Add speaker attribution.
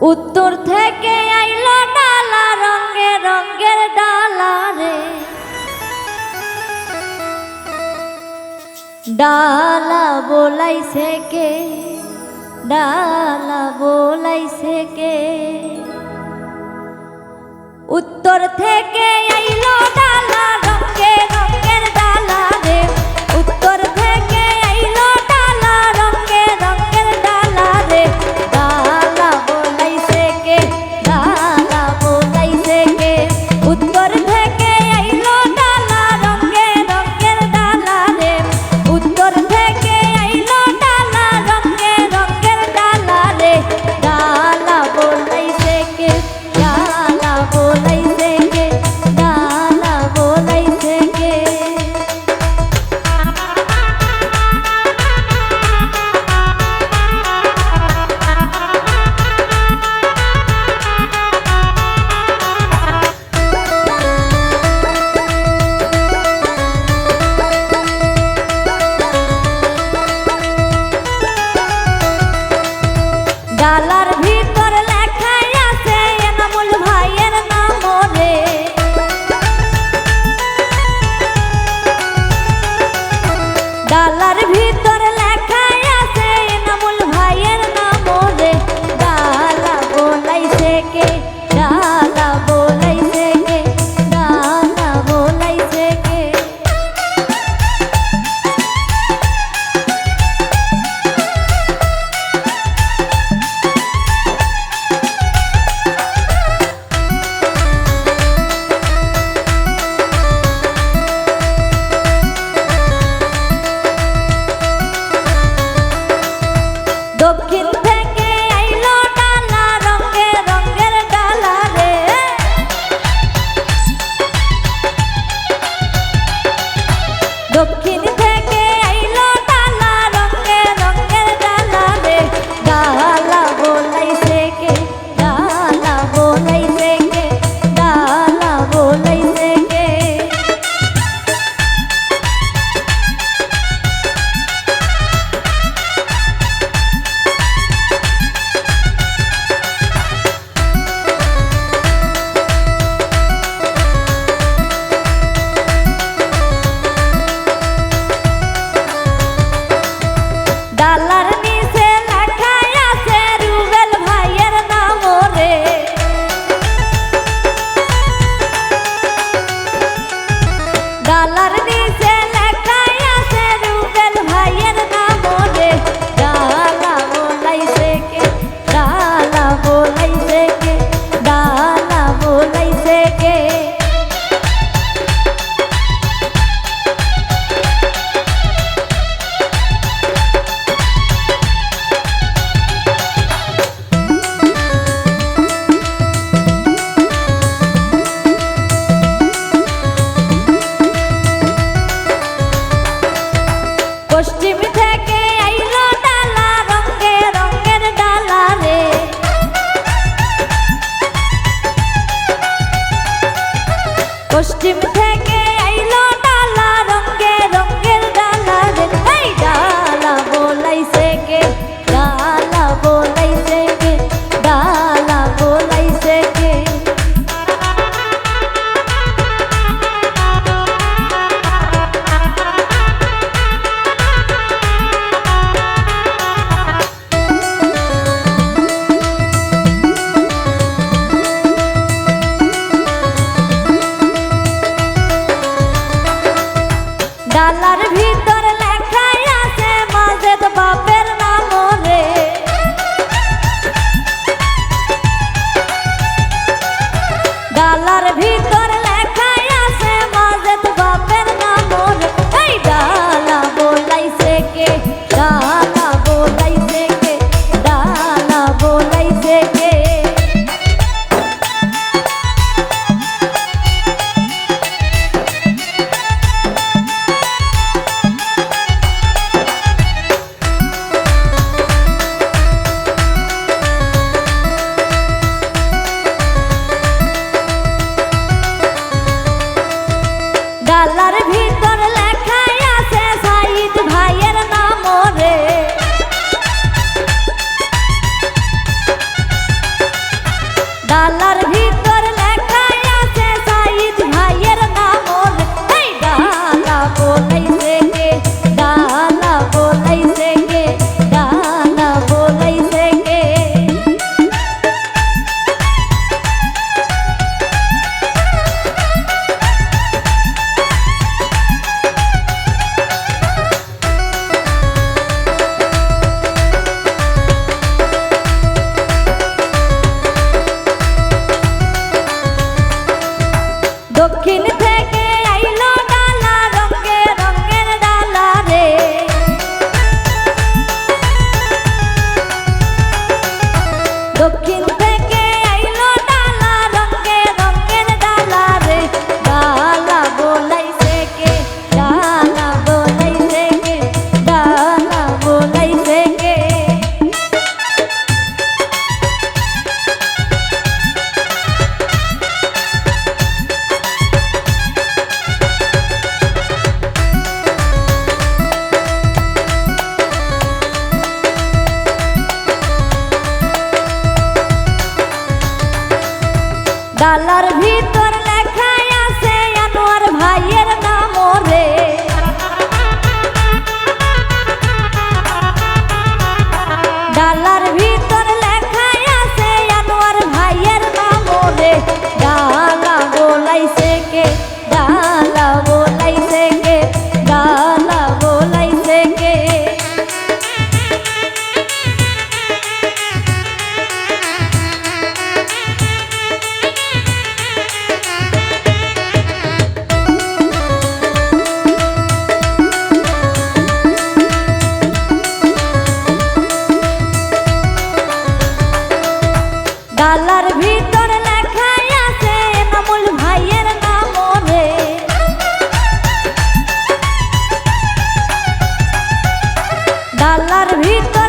Speaker 1: উত্তর থেকে আইলো ডালা, রঙে রঙের ডালা রে। ডালা বলাই কে? ডালা বলাই কে? উত্তর থেকে আইলো ডালা ডালার ভিতর পশ্চিম থেকে জালার ভিতর